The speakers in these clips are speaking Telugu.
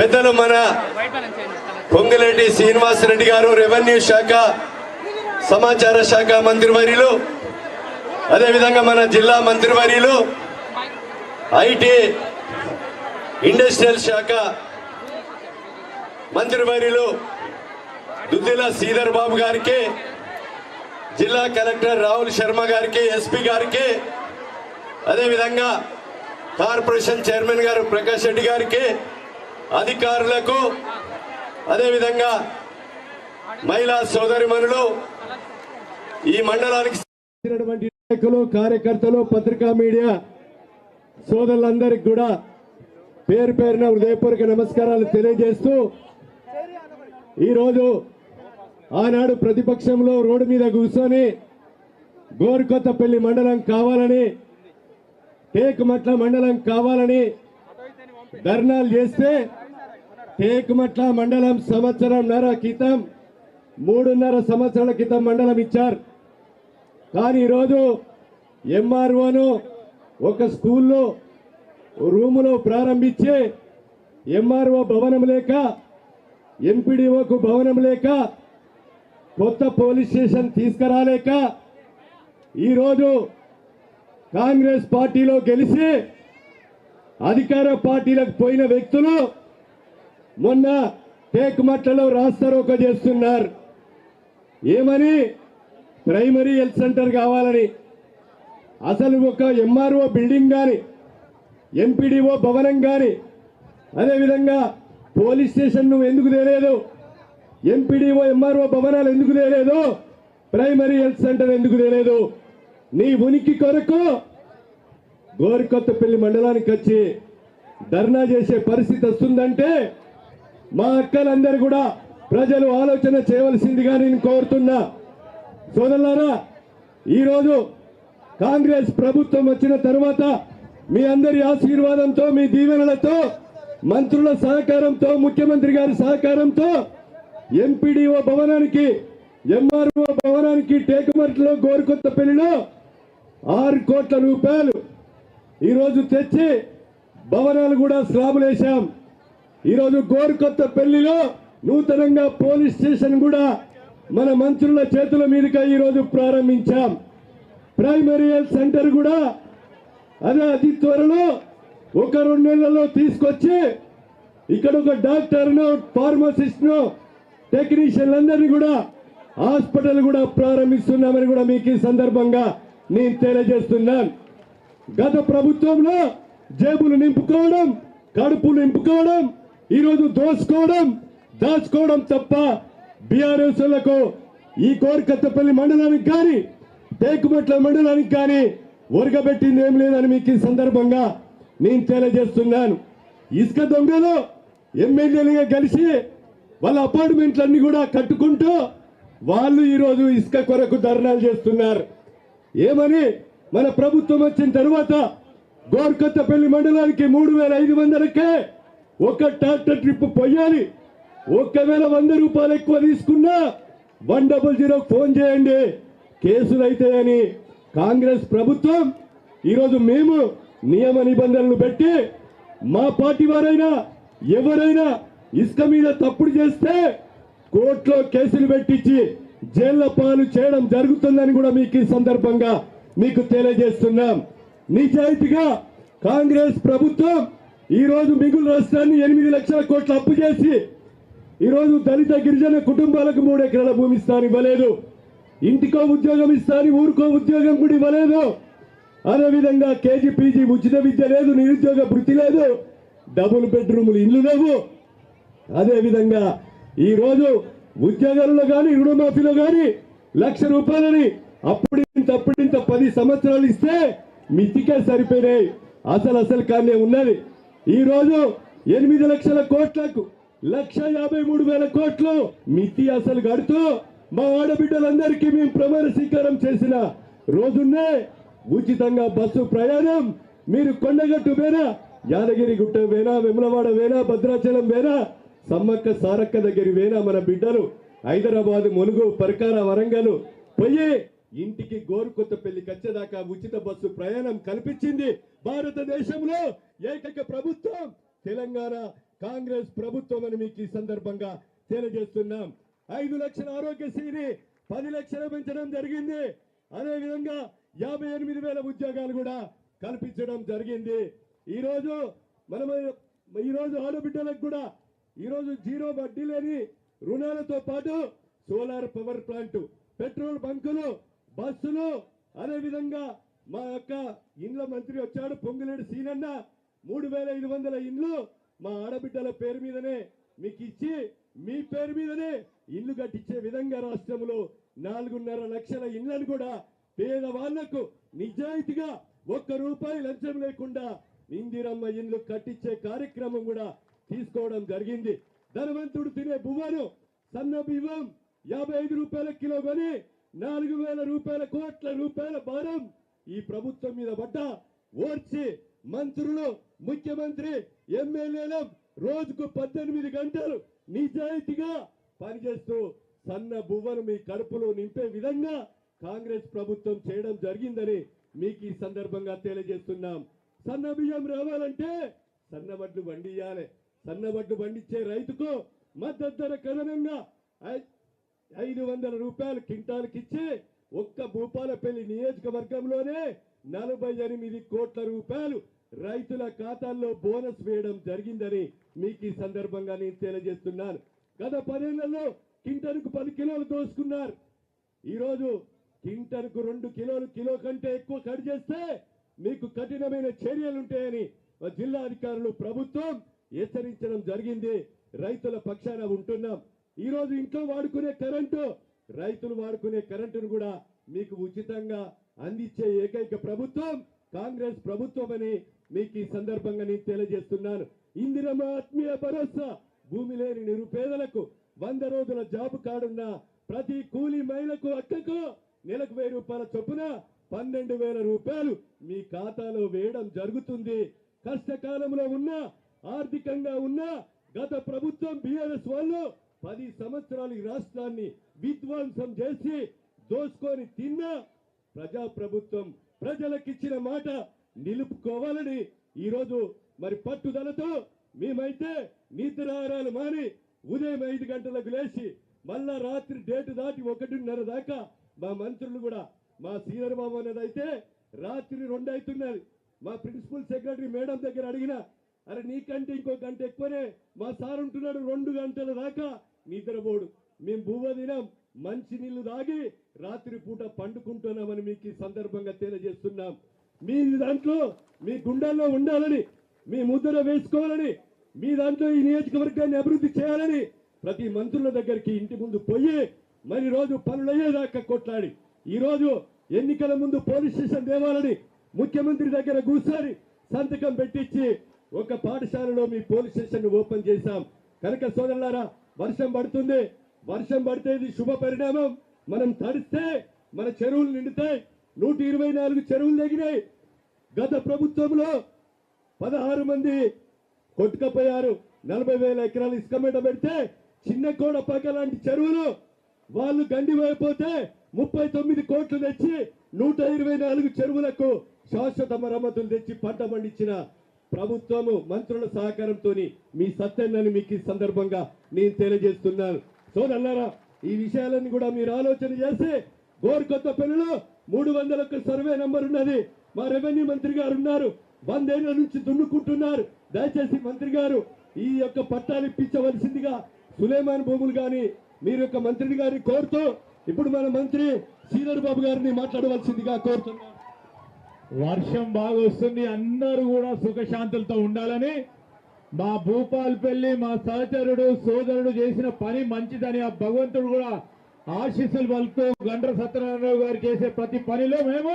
పెద్దలు మన పొంగిరెడ్డి శ్రీనివాసరెడ్డి గారు రెవెన్యూ శాఖ సమాచార శాఖ మంత్రివర్యులు అదేవిధంగా మన జిల్లా మంత్రివర్యులు ఐటీ ఇండస్ట్రియల్ శాఖ మంత్రివర్యులు దుద్దిల శ్రీధర్ బాబు గారికి జిల్లా కలెక్టర్ రాహుల్ శర్మ గారికి ఎస్పీ గారికి అదేవిధంగా కార్పొరేషన్ చైర్మన్ గారు ప్రకాష్ రెడ్డి గారికి అధికారులకు అదేవిధంగా మహిళా సోదరిమణులు ఈ మండలానికి నాయకులు కార్యకర్తలు పత్రికా మీడియా సోదరులందరికీ కూడా పేరు పేరున హృదయపూర్వక నమస్కారాలు తెలియజేస్తూ ఈరోజు ఆనాడు ప్రతిపక్షంలో రోడ్డు మీద కూర్చొని గోరుకొత్తపల్లి మండలం కావాలని టేకుమట్ల మండలం కావాలని ధర్నాలు చేస్తే టేకుమట్ల మండలం సంవత్సరంన్నర క్రితం మూడున్నర సంవత్సరాల క్రితం మండలం ఇచ్చారు. కానీ ఈరోజు ఎంఆర్ఓను ఒక స్కూల్లో రూములో ప్రారంభించి ఎంఆర్ఓ భవనం లేక ఎంపీడీఓకు భవనం లేక కొత్త పోలీస్ స్టేషన్ తీసుకురాలేక ఈరోజు కాంగ్రెస్ పార్టీలో గెలిచి అధికార పార్టీలకు పోయిన వ్యక్తులు మొన్న టేకుమట్లలో రాస్తారోక చేస్తున్నారు. ఏమని? ప్రైమరీ హెల్త్ సెంటర్ కావాలని. అసలు ఒక ఎంఆర్ఓ బిల్డింగ్ కానీ ఎంపీడీఓ భవనం కానీ అదేవిధంగా పోలీస్ స్టేషన్ నువ్వు ఎందుకు తెలియదు ఎంపీడీఓ ఎంఆర్ఓ భవనాలు ఎందుకు తెలియదు ప్రైమరీ హెల్త్ సెంటర్ ఎందుకు తేలేదు? నీ ఉనికి కొరకు గోరికొత్తపల్లి మండలానికి వచ్చి ధర్నా చేసే పరిస్థితి వస్తుందంటే మా అక్కలందరూ కూడా ప్రజలు ఆలోచన చేయవలసిందిగా నేను కోరుతున్నా. సోదరులారా ఈరోజు కాంగ్రెస్ ప్రభుత్వం వచ్చిన తర్వాత మీ అందరి ఆశీర్వాదంతో మీ దీవెనలతో మంత్రుల సహకారంతో ముఖ్యమంత్రి గారి సహకారంతో ఎంపీడీఓ భవనానికి ఎంఆర్ఓ భవనానికి టేకుమట్లో గోరుకొత్తపల్లిలో ఆరు కోట్ల రూపాయలు ఈరోజు తెచ్చి భవనాలు కూడా స్లాబులు వేశాం ఈరోజు గోరుకొత్త పెళ్ళిలో నూతనంగా పోలీస్ స్టేషన్ కూడా మన మంత్రుల చేతుల మీదుగా ఈరోజు ప్రారంభించాం. ప్రైమరీ హెల్త్ సెంటర్ కూడా అదే అతి త్వరలో ఒక రెండు నెలల్లో తీసుకొచ్చి ఇక్కడ ఒక డాక్టర్ను ఫార్మసిస్ట్ను టెక్నీషియన్లందరినీ కూడా హాస్పిటల్ కూడా ప్రారంభిస్తున్నామని కూడా మీకు ఈ సందర్భంగా నేను తెలియజేస్తున్నాను. గత ప్రభుత్వంలో జేబులు నింపుకోవడం కడుపులు నింపుకోవడం ఈరోజు దోసుకోవడం దాచుకోవడం తప్ప బీఆర్ఎస్లకు ఈ కోరికత్తపల్లి మండలానికి కానీ తేకుబట్ల మండలానికి కానీ ఒరగబెట్టింది ఏం లేదని మీకు ఈ సందర్భంగా నేను తెలియజేస్తున్నాను. ఇసుక దొంగలు ఎమ్మెల్యేలుగా కలిసి వాళ్ళ అపార్ట్మెంట్లన్నీ కూడా కట్టుకుంటూ వాళ్ళు ఈరోజు ఇసుక కొరకు ధర్నాలు చేస్తున్నారు. ఏమని మన ప్రభుత్వం వచ్చిన తర్వాత గోర్కొత్తపల్లి మండలానికి మూడు వేల ఐదు వందలకే ఒక ట్రాక్టర్ ట్రిప్ పోయాలి. ఒకవేళ వంద రూపాయలు ఎక్కువ తీసుకున్నా వన్ డబల్ జీరో ఫోన్ చేయండి. కేసులు అవుతాయని కాంగ్రెస్ ప్రభుత్వం ఈరోజు మేము నియమ నిబంధనలు పెట్టి మా పార్టీ వారైనా ఎవరైనా ఇసుక మీద తప్పుడు చేస్తే కోర్టులో కేసులు పెట్టించి జైళ్ళ పాలు చేయడం జరుగుతుందని కూడా మీకు ఈ సందర్భంగా మీకు తెలియజేస్తున్నాం. నిజాయితీగా కాంగ్రెస్ ప్రభుత్వం ఈరోజు మిగులు రాష్ట్రాన్ని ఎనిమిది లక్షల కోట్లు అప్పు చేసి ఈరోజు దళిత గిరిజన కుటుంబాలకు మూడు ఎకరాల భూమి ఇస్తాను ఇవ్వలేదు. ఇంటికో ఉద్యోగం ఇస్తాను ఊరికో ఉద్యోగం కూడా ఇవ్వలేదు. అదేవిధంగా కేజీ పీజీ ఉచిత విద్య లేదు నిరుద్యోగ వృత్తి లేదు డబుల్ బెడ్రూములు ఇల్లు లేవు. అదేవిధంగా ఈరోజు ఉద్యోగాలలో కానీ రుణమాఫీలో కానీ లక్ష రూపాయలని అప్పుడింత అప్పుడింత పది సంవత్సరాలు ఇస్తే మితికే సరిపోయినాయి. అసలు అసలు కానీ ఉన్నది. ఈరోజు ఎనిమిది లక్షల కోట్లకు లక్ష యాభై మూడు వేల కోట్లు మితి అసలు గడుతూ మా ఆడబిడ్డలందరికీ మేము ప్రమాణ స్వీకారం చేసిన రోజున్నే ఉచితంగా బస్సు ప్రయాణం. మీరు కొండగట్టు వేనా యాదగిరి గుట్ట వేనా వెములవాడ వేనా భద్రాచలం వేనా సమ్మక్క సారక్క దగ్గర వేనా మన బిడ్డలు. హైదరాబాద్ ములుగు పరికార వరంగల్ పోయి ఇంటికి గోరుకొత్త పెళ్ళి వచ్చేదాకా ఉచిత బస్సు ప్రయాణం కల్పించింది భారతదేశంలో ఏకైక ప్రభుత్వం. తెలంగాణ కాంగ్రెస్ ప్రభుత్వం అని మీకు ఈ సందర్భంగా తెలియజేస్తున్నాం. ఐదు లక్షల ఆరోగ్యశ్రీని పది లక్షలు పెంచడం జరిగింది. అదే విధంగా యాభై ఎనిమిది వేల ఉద్యోగాలు కూడా కల్పించడం జరిగింది. ఈరోజు మనం ఈరోజు ఈ రోజు ఆడబిడ్డలకు కూడా ఈ రోజు జీరో వడ్డీ లేని రుణాలతో పాటు సోలార్ పవర్ ప్లాంట్ పెట్రోల్ బంకులు బస్సులు అదే విధంగా మా యొక్క ఇండ్ల మంత్రి వచ్చాడు పొంగులేడు సీనన్న. మూడు వేల ఐదు వందల ఇండ్లు మా ఆడబిడ్డల పేరు మీదనే మీకు ఇచ్చి మీ పేరు మీదనే ఇల్లు కట్టించే విధంగా రాష్ట్రంలో నాలుగున్నర లక్షల ఇళ్ళను కూడా పేదవాళ్ళకు నిజాయితీగా ఒక్క రూపాయి లంచం లేకుండా ఇందిరమ్మ ఇండ్లు కట్టించే కార్యక్రమం కూడా తీసుకోవడం జరిగింది. ధనవంతుడు తినే బువ్వను సన్న బియ్యం యాభై ఐదు రూపాయల కిలో కొని నాలుగు వేల రూపాయల కోట్ల రూపాయల భారం ఈ ప్రభుత్వం మీద పడ్డ ఓర్చి మంత్రులు ముఖ్యమంత్రి ఎమ్మెల్యేలు రోజుకు పద్దెనిమిది గంటలు నిజాయితీగా పనిచేస్తూ సన్న బువ్వను మీ కడుపులో నింపే విధంగా కాంగ్రెస్ ప్రభుత్వం చేయడం జరిగిందని మీకు ఈ సందర్భంగా తెలియజేస్తున్నాం. సన్న బియ్యం రావాలంటే సన్నబడ్లు వండియాలి బండిచ్చే రైతుకు మద్దతు ధర కథనంగా ఐదు వందల రూపాయలు కింటాలకి ఇచ్చి ఒక్క భూపాలపల్లి నియోజకవర్గంలోనే నలభై ఎనిమిది కోట్ల రూపాయలు రైతుల ఖాతాల్లో బోనస్ వేయడం జరిగిందని మీకు ఈ సందర్భంగా నేను తెలియజేస్తున్నాను. గత పదేళ్ళలో కింటనుకు పది కిలోలు దోసుకున్నారు. ఈరోజు రోజు కింటనుకు రెండు కిలోలు కిలో కంటే ఎక్కువ కట్ చేస్తే మీకు కఠినమైన చర్యలు ఉంటాయని మా జిల్లా అధికారులు ప్రభుత్వం హెచ్చరించడం జరిగింది. రైతుల పక్షాన ఉంటున్నాం. ఈ రోజు ఇంట్లో వాడుకునే కరెంటు రైతులు వాడుకునే కరెంటును కూడా మీకు ఉచితంగా అందించే ఏకైక ప్రభుత్వం కాంగ్రెస్ ప్రభుత్వం అని మీకు ఈ సందర్భంగా నేను తెలియజేస్తున్నాను. ఇందిరమ్మ ఆత్మీయ భరోసా భూమి లేని నిరుపేదలకు వంద రోజుల జాబు కాడున్న ప్రతి కూలీ మహిళకు అక్కకు నెలకు వెయ్యి రూపాయల చొప్పున పన్నెండు వేల రూపాయలు మీ ఖాతాలో వేయడం జరుగుతుంది. కష్టకాలంలో ఉన్న ఆర్థికంగా ఉన్న గత ప్రభుత్వం బిఆర్ఎస్ వాళ్ళు పది సంవత్సరాలు ఈ రాష్ట్రాన్ని విధ్వంసం చేసి దోసుకొని తిన్న ప్రజా ప్రభుత్వం ప్రజలకిచ్చిన మాట నిలుపుకోవాలని ఈరోజు మరి పట్టుదలతో మేమైతే నిద్రహారాలు మాని ఉదయం ఐదు గంటలకు లేచి మళ్ళా రాత్రి డేటు దాటి ఒకటిన్నర దాకా మా మంత్రులు కూడా మా సీనియర్ బాబు అనేది అయితే రాత్రి రెండు అవుతున్నది. మా ప్రిన్సిపల్ సెక్రటరీ మేడం దగ్గర అడిగిన అరే నీకంటే ఇంకో గంట ఎక్కువనే మా సార్ ఉంటున్నాడు రెండు గంటల దాకా నిద్రపోడు. మేము బువ్వ మంచి నీళ్ళు తాగి రాత్రి పూట పండుకుంటున్నామని మీకు ఈ సందర్భంగా తెలియజేస్తున్నాం. మీ దాంట్లో మీ గుండెల్లో ఉండాలని మీ ముద్ర వేసుకోవాలని మీ దాంట్లో ఈ నియోజకవర్గాన్ని అభివృద్ధి చేయాలని ప్రతి మంత్రుల దగ్గరికి ఇంటి ముందు పోయి మరి రోజు పనులయ్యేదాకా కొట్లాడి ఈరోజు ఎన్నికల ముందు పోలీస్ స్టేషన్ తేవాలని ముఖ్యమంత్రి దగ్గర కూర్చొని సంతకం పెట్టించి ఒక పాఠశాలలో మీ పోలీస్ స్టేషన్ ఓపెన్ చేశాం. కనుక సోదరులారా వర్షం పడుతుంది. వర్షం పడితే ఇది శుభ పరిణామం. మనం తడిస్తే మన చెరువులు నిండుతాయి. నూట ఇరవై నాలుగు చెరువులు తగినాయి. గత ప్రభుత్వంలో పదహారు మంది కొట్టుకపోయారు. నలభై వేల ఎకరాలు ఇసుక మీద పెడితే చిన్న కోడ పక్క లాంటి చెరువులు వాళ్ళు గండి అయిపోతే ముప్పై తొమ్మిది కోట్లు తెచ్చి నూట ఇరవై నాలుగు చెరువులకు శాశ్వత మరమ్మతులు తెచ్చి పంట పండించిన ప్రభుత్వము మంత్రుల సహకారంతో మీ సత్యన్నని మీకు ఈ సందర్భంగా నేను తెలియజేస్తున్నాను. సోదరులారా ఈ విషయాలన్నీ కూడా మీరు ఆలోచన చేసి గోరుకొత్త పెళ్ళిలో మూడు వందల ఒక్క సర్వే నెంబర్ ఉన్నది. మా రెవెన్యూ మంత్రి గారు ఉన్నారు. వందేళ్ళ నుంచి దున్నుకుంటున్నారు. దయచేసి మంత్రి గారు ఈ యొక్క పట్టాలు ఇప్పించవలసిందిగా సులేమాన్ భూములు కానీ మీరు యొక్క మంత్రిని గారిని కోరుతూ ఇప్పుడు మన మంత్రి శ్రీధర్ బాబు గారిని మాట్లాడవలసిందిగా కోరుతున్నారు వర్షం బాగా వస్తుంది అందరూ కూడా సుఖశాంతులతో ఉండాలని మా భూపాల్పల్లి మా సహచరుడు సోదరుడు చేసిన పని మంచిదని ఆ భగవంతుడు కూడా ఆశీస్సులు పలుకుతూ గండ్ర సత్యనారాయణ గారు చేసే ప్రతి పనిలో మేము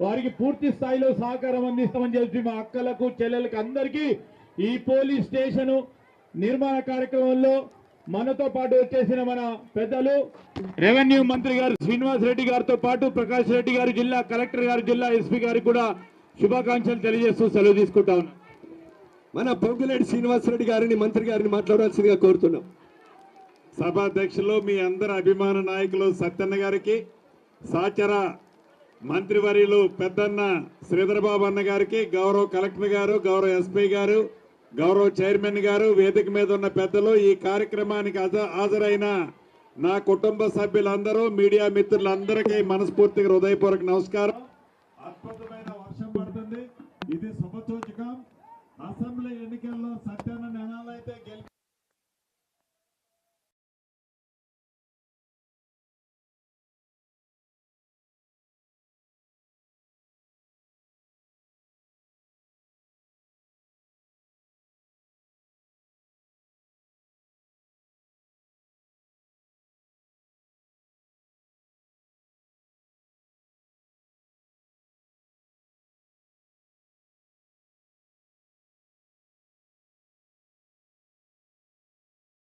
వారికి పూర్తి స్థాయిలో సహకారం అందిస్తామని చెప్పి మా అక్కలకు చెల్లెలకు అందరికీ ఈ పోలీస్ స్టేషను నిర్మాణ కార్యక్రమంలో మనతో పాటు వచ్చేసిన మన పెద్దలు రెవెన్యూ మంత్రి గారు శ్రీనివాస్ రెడ్డి గారితో పాటు ప్రకాష్ రెడ్డి గారు జిల్లా కలెక్టర్ గారు జిల్లా ఎస్పీ గారికి కూడా శుభాకాంక్షలు తెలియజేస్తూ సెలవు తీసుకుంటా ఉన్నాం. మన పొంగులేటి శ్రీనివాసరెడ్డి గారిని మంత్రి గారిని మాట్లాడవలసిందిగా కోరుతున్నాం. సభాధ్యక్షులు మీ అందరి అభిమాన నాయకులు సత్యన్న గారికి సహచర మంత్రివర్యులు పెద్దన్న శ్రీధరబాబు అన్న గారికి గౌరవ కలెక్టర్ గారు గౌరవ ఎస్పీ గారు గౌరవ చైర్మన్ గారు వేదిక మీద ఉన్న పెద్దలు ఈ కార్యక్రమానికి హాజరైన నా కుటుంబ సభ్యులందరూ మీడియా మిత్రులందరికీ మనస్ఫూర్తిగా హృదయపూర్వక నమస్కారం. అద్భుతమైన వర్షం పడుతుంది. ఇది శుభసూచకం అసెంబ్లీ ఎన్నికల్లో సత్య